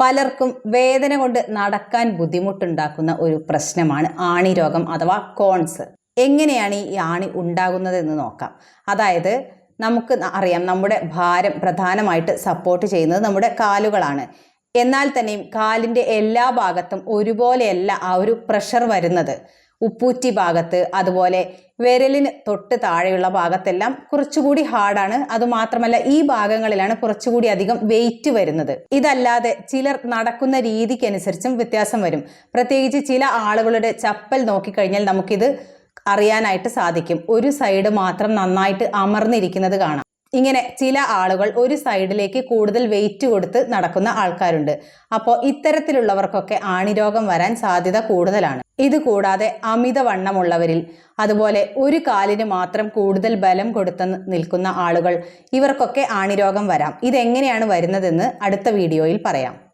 പലർക്കും വേദന കൊണ്ട് നടക്കാൻ ബുദ്ധിമുട്ടുണ്ടാക്കുന്ന ഒരു പ്രശ്നമാണ് ആണി രോഗം അഥവാ കോൺസ്. എങ്ങനെയാണ് ഈ ആണി ഉണ്ടാകുന്നതെന്ന് നോക്കാം. അതായത് നമുക്ക് അറിയാം നമ്മുടെ ഭാരം പ്രധാനമായിട്ട് സപ്പോർട്ട് ചെയ്യുന്നത് നമ്മുടെ കാലുകളാണ്. എന്നാൽ തന്നെയും കാലിന്റെ എല്ലാ ഭാഗത്തും ഒരുപോലെയല്ല ആ ഒരു പ്രഷർ വരുന്നത്. ഉപ്പൂറ്റി ഭാഗത്ത് അതുപോലെ വിരലിന് തൊട്ട് താഴെയുള്ള ഭാഗത്തെല്ലാം കുറച്ചുകൂടി ഹാർഡാണ് അതുമാത്രമല്ല ഈ ഭാഗങ്ങളിലാണ് കുറച്ചുകൂടി അധികം വെയിറ്റ് വരുന്നത്. ഇതല്ലാതെ ചിലർ നടക്കുന്ന രീതിക്കനുസരിച്ചും വ്യത്യാസം വരും. പ്രത്യേകിച്ച് ചില ആളുകളുടെ ചപ്പൽ നോക്കിക്കഴിഞ്ഞാൽ നമുക്കിത് അറിയാനായിട്ട് സാധിക്കും. ഒരു സൈഡ് മാത്രം നന്നായിട്ട് അമർന്നിരിക്കുന്നത് കാണാം. ഇങ്ങനെ ചില ആളുകൾ ഒരു സൈഡിലേക്ക് കൂടുതൽ വെയിറ്റ് കൊടുത്ത് നടക്കുന്ന ആൾക്കാരുണ്ട്. അപ്പോൾ ഇത്തരത്തിലുള്ളവർക്കൊക്കെ ആണിരോഗം വരാൻ സാധ്യത കൂടുതലാണ്. ഇത് കൂടാതെ അമിതവണ്ണമുള്ളവരിൽ അതുപോലെ ഒരു കാലിന് മാത്രം കൂടുതൽ ബലം കൊടുത്ത് നിൽക്കുന്ന ആളുകൾ ഇവർക്കൊക്കെ ആണിരോഗം വരാം. ഇതെങ്ങനെയാണ് വരുന്നതെന്ന് അടുത്ത വീഡിയോയിൽ പറയാം.